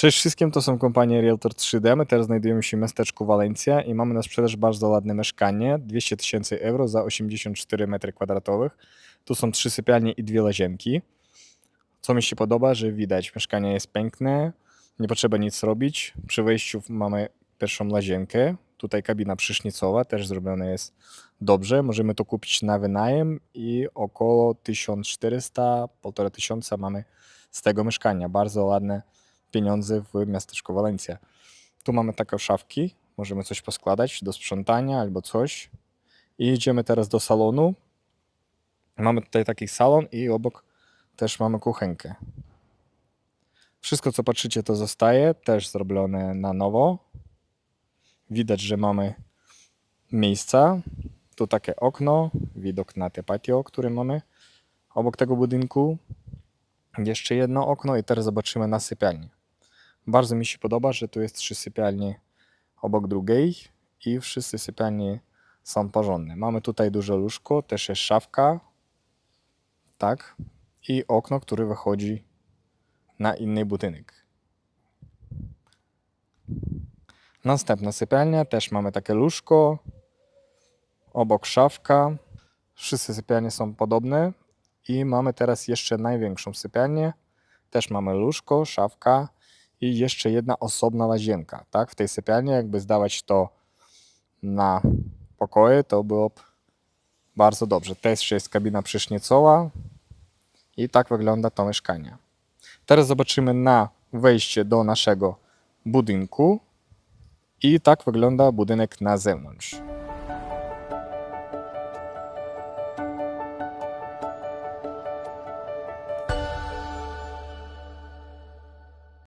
Cześć wszystkim, to są kompania Realtor 3D. My teraz znajdujemy się w miasteczku Walencja i mamy na sprzedaż bardzo ładne mieszkanie. 200 tysięcy euro za 84 metry kwadratowych. Tu są trzy sypialnie i dwie łazienki. Co mi się podoba, że widać, mieszkanie jest piękne, nie potrzeba nic robić. Przy wejściu mamy pierwszą łazienkę. Tutaj kabina prysznicowa, też zrobiona jest dobrze. Możemy to kupić na wynajem i około 1400-1500 tysiąca mamy z tego mieszkania. Bardzo ładne pieniądze w miasteczku Walencja. Tu mamy takie szafki, możemy coś poskładać do sprzątania albo coś. I idziemy teraz do salonu. Mamy tutaj taki salon i obok też mamy kuchenkę. Wszystko co patrzycie to zostaje, też zrobione na nowo. Widać, że mamy miejsca. Tu takie okno, widok na te patio, które mamy obok tego budynku. Jeszcze jedno okno i teraz zobaczymy na sypialnię. Bardzo mi się podoba, że tu jest trzy sypialnie obok drugiej i wszyscy sypialnie są porządne. Mamy tutaj duże łóżko, też jest szafka, tak, i okno, które wychodzi na inny budynek. Następna sypialnia, też mamy takie łóżko, obok szafka. Wszystkie sypialnie są podobne i mamy teraz jeszcze największą sypialnię. Też mamy łóżko, szafka i jeszcze jedna osobna łazienka. Tak? W tej sypialni, jakby zdawać to na pokoje, to byłoby bardzo dobrze. Też jest kabina prysznicowa i tak wygląda to mieszkanie. Teraz zobaczymy na wejście do naszego budynku i tak wygląda budynek na zewnątrz.